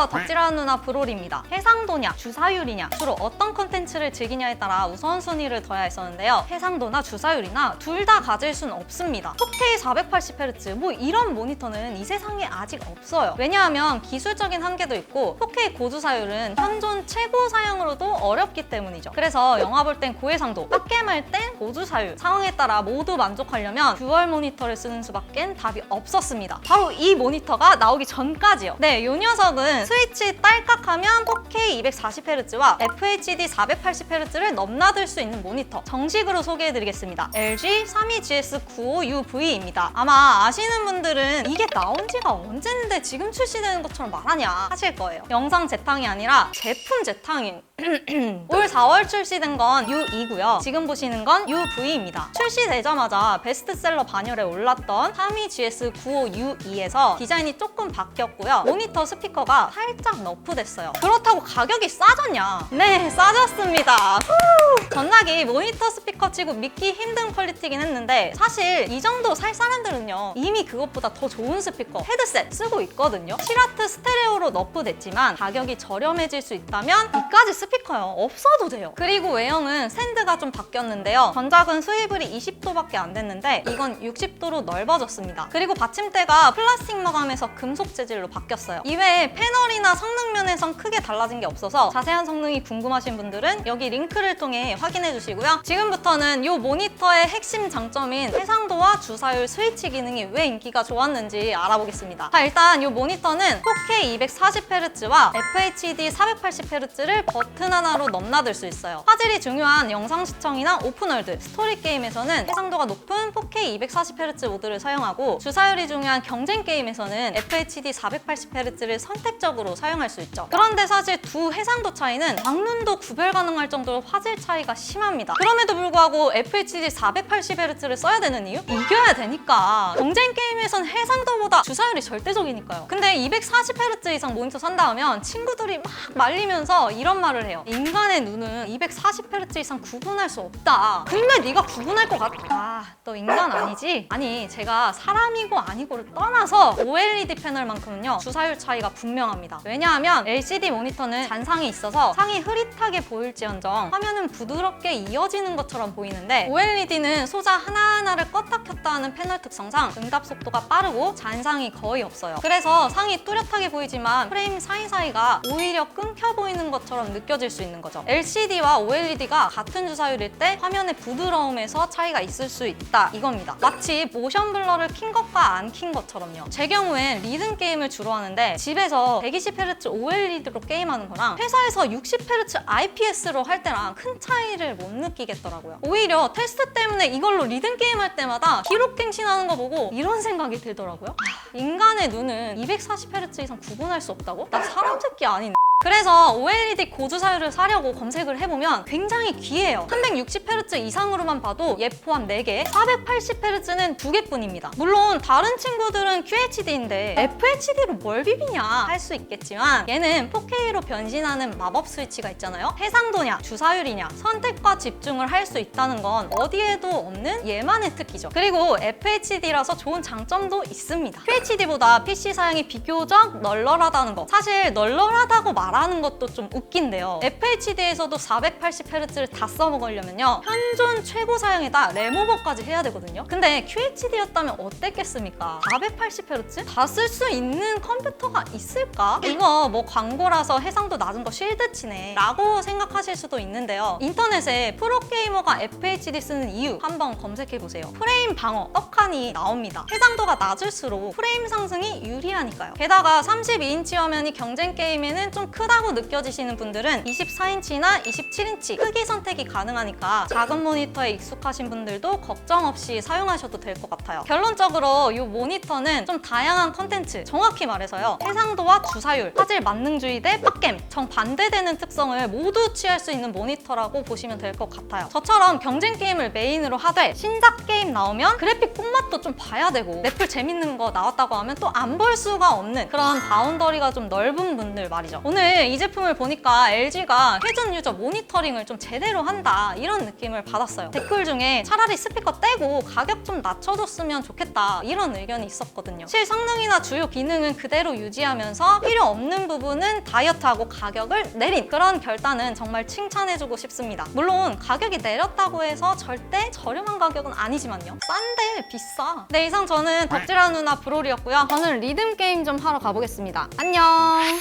안녕하세요. 덕질하는 누나 브롤입니다. 해상도냐 주사율이냐 주로 어떤 컨텐츠를 즐기냐에 따라 우선순위를 둬야 했었는데요. 해상도나 주사율이나 둘 다 가질 순 없습니다. 4K 480Hz 뭐 이런 모니터는 이 세상에 아직 없어요. 왜냐하면 기술적인 한계도 있고 4K 고주사율은 현존 최고 사양으로도 어렵기 때문이죠. 그래서 영화 볼 땐 고해상도 빡겜할 땐 고주사율 상황에 따라 모두 만족하려면 듀얼 모니터를 쓰는 수밖엔 답이 없었습니다. 바로 이 모니터가 나오기 전까지요. 네, 이 녀석은 스위치 딸깍하면 4K 240Hz와 FHD 480Hz를 넘나들 수 있는 모니터 정식으로 소개해드리겠습니다 LG 32GS95UV입니다 아마 아시는 분들은 이게 나온 지가 언젠데 지금 출시되는 것처럼 말하냐 하실 거예요 영상 재탕이 아니라 제품 재탕인 올 4월 출시된 건 U2고요. 지금 보시는 건 UV입니다. 출시되자마자 베스트셀러 반열에 올랐던 32GS95U2에서 디자인이 조금 바뀌었고요. 모니터 스피커가 살짝 너프됐어요. 그렇다고 가격이 싸졌냐? 네, 싸졌습니다. 후! 전락이 모니터 스피커 치고 믿기 힘든 퀄리티긴 했는데 사실 이 정도 살 사람들은요 이미 그것보다 더 좋은 스피커 헤드셋 쓰고 있거든요 7와트 스테레오로 너프됐지만 가격이 저렴해질 수 있다면 이까지 스피커요 없어도 돼요 그리고 외형은 샌드가 좀 바뀌었는데요 전작은 수입을이 20도밖에 안 됐는데 이건 60도로 넓어졌습니다 그리고 받침대가 플라스틱 마감에서 금속 재질로 바뀌었어요 이외에 패널 이나 성능 면에선 크게 달라진 게 없어서 자세한 성능이 궁금하신 분들은 여기 링크를 통해 확인해 주시고요. 지금부터는 이 모니터의 핵심 장점인 해상도와 주사율 스위치 기능이 왜 인기가 좋았는지 알아보겠습니다. 자 일단 이 모니터는 4K 240Hz와 FHD 480Hz를 버튼 하나로 넘나들 수 있어요. 화질이 중요한 영상 시청이나 오픈월드, 스토리 게임에서는 해상도가 높은 4K 240Hz 모드를 사용하고 주사율이 중요한 경쟁 게임에서는 FHD 480Hz를 선택적으로 사용할 수 있죠. 그런데 사실 두 해상도 차이는 광눈도 구별 가능할 정도로 화질 차이가 심합니다. 그럼에도 불구하고 FHD 480Hz를 써야 되는 이유? 이겨야 되니까. 경쟁 게임에선 해상도보다 주사율이 절대적이니까요. 근데 240Hz 이상 모니터 산다 하면 친구들이 막 말리면서 이런 말을 해요. 인간의 눈은 240Hz 이상 구분할 수 없다. 근데 네가 구분할 것 같아. 아, 너 인간 아니지? 아니 제가 사람이고 아니고를 떠나서 OLED 패널만큼은요 주사율 차이가 분명합니다 왜냐하면 LCD 모니터는 잔상이 있어서 상이 흐릿하게 보일지언정 화면은 부드럽게 이어지는 것처럼 보이는데 OLED는 소자 하나하나를 껐다 켰다 하는 패널 특성상 응답 속도가 빠르고 잔상이 거의 없어요. 그래서 상이 뚜렷하게 보이지만 프레임 사이사이가 오히려 끊겨 보이는 것처럼 느껴질 수 있는 거죠. LCD와 OLED가 같은 주사율일 때 화면의 부드러움에서 차이가 있을 수 있다 이겁니다. 마치 모션 블러를 킨 것과 안 킨 것처럼요. 제 경우엔 리듬 게임을 주로 하는데 집에서 120Hz OLED로 게임하는 거랑 회사에서 60Hz IPS로 할 때랑 큰 차이를 못 느끼겠더라고요. 오히려 테스트 때문에 이걸로 리듬 게임 할 때마다 기록 갱신하는 거 보고 이런 생각이 들더라고요. 아, 인간의 눈은 240Hz 이상 구분할 수 없다고? 나 사람 새끼 아니네 그래서 OLED 고주사율을 사려고 검색을 해보면 굉장히 귀해요. 360Hz 이상으로만 봐도 얘 포함 4개, 480Hz는 2개뿐입니다. 물론 다른 친구들은 QHD인데 FHD로 뭘 비비냐 할 수 있겠지만 얘는 4K로 변신하는 마법 스위치가 있잖아요. 해상도냐, 주사율이냐, 선택과 집중을 할 수 있다는 건 어디에도 없는 얘만의 특기죠. 그리고 FHD라서 좋은 장점도 있습니다. QHD보다 PC 사양이 비교적 널널하다는 거. 사실 널널하다고 말 하는 것도 좀 웃긴데요. FHD에서도 480Hz를 다 써먹으려면요. 현존 최고 사양에다 램오버까지 해야 되거든요. 근데 QHD였다면 어땠겠습니까? 480Hz? 다 쓸 수 있는 컴퓨터가 있을까? 이거 뭐 광고라서 해상도 낮은 거 실드치네 라고 생각하실 수도 있는데요. 인터넷에 프로게이머가 FHD 쓰는 이유 한번 검색해보세요. 프레임 방어, 떡하니 나옵니다. 해상도가 낮을수록 프레임 상승이 유리하니까요. 게다가 32인치 화면이 경쟁 게임에는 좀 크다고 느껴지시는 분들은 24인치나 27인치 크기 선택이 가능하니까 작은 모니터에 익숙하신 분들도 걱정 없이 사용하셔도 될 것 같아요. 결론적으로 이 모니터는 좀 다양한 컨텐츠, 정확히 말해서요. 해상도와 주사율, 화질 만능주의 대 빡겜, 정반대되는 특성을 모두 취할 수 있는 모니터라고 보시면 될 것 같아요. 저처럼 경쟁 게임을 메인으로 하되 신작 게임 나오면 그래픽 폼맛도 좀 봐야 되고 넷플 재밌는 거 나왔다고 하면 또 안 볼 수가 없는 그런 바운더리가 좀 넓은 분들 말이죠. 오늘 오늘 이 제품을 보니까 LG가 회전 유저 모니터링을 좀 제대로 한다 이런 느낌을 받았어요. 댓글 중에 차라리 스피커 떼고 가격 좀 낮춰줬으면 좋겠다 이런 의견이 있었거든요. 실성능이나 주요 기능은 그대로 유지하면서 필요 없는 부분은 다이어트하고 가격을 내린 그런 결단은 정말 칭찬해주고 싶습니다. 물론 가격이 내렸다고 해서 절대 저렴한 가격은 아니지만요. 싼데 비싸. 네 이상 저는 덕질한 누나 브롤이었고요. 저는 리듬 게임 좀 하러 가보겠습니다. 안녕.